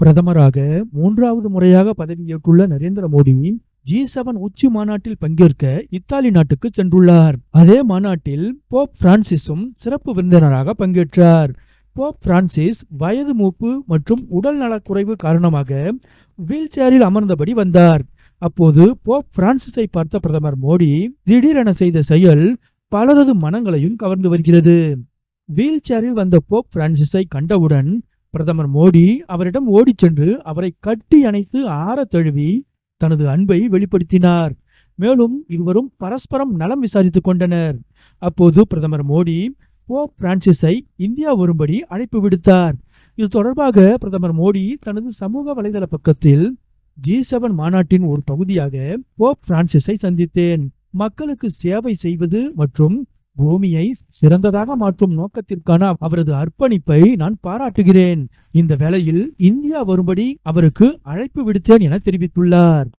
பிரதமராக மூன்றாவது முறையாக பதவியேற்றுள்ள நரேந்திர மோடி ஜி செவன் உச்சி மாநாட்டில் பங்கேற்க இத்தாலி நாட்டுக்கு சென்றுள்ளார். அதே மாநாட்டில் போப் பிரான்சிஸும் சிறப்பு விருந்தினராக பங்கேற்றார். போப் பிரான்சிஸ் வயது மூப்பு மற்றும் உடல் நலக்குறைவு காரணமாக வீல் சேரில் அமர்ந்தபடி வந்தார். அப்போது போப் பிரான்சிஸை பார்த்த பிரதமர் மோடி திடீரென செய்த செயல் பலரது மனங்களையும் கவர்ந்து வருகிறது. வீல் சேரில் வந்த போப் பிரான்சிஸை கண்டவுடன் பிரதமர் மோடி அவரிடம் ஓடிச் சென்று அவரை கட்டி அணைத்து ஆற தழுவி தனது அன்பை வெளிப்படுத்தினார். மேலும் இருவரும் பரஸ்பரம் நலம் விசாரித்துக் கொண்டனர். அப்போது பிரதமர் மோடி போப் பிரான்சிஸை இந்தியா வரும்படி அழைப்பு விடுத்தார். இது தொடர்பாக பிரதமர் மோடி தனது சமூக வலைதள பக்கத்தில் ஜி செவன் மாநாட்டின் ஒரு பகுதியாக போப் பிரான்சிஸை சந்தித்தேன். மக்களுக்கு சேவை செய்வது மற்றும் பூமியை சிறந்ததாக மாற்றும் நோக்கத்திற்கான அவரது அர்ப்பணிப்பை நான் பாராட்டுகிறேன். இந்த வேளையில் இந்தியா வரும்படி அவருக்கு அழைப்பு விடுத்தேன் என தெரிவித்துள்ளார்.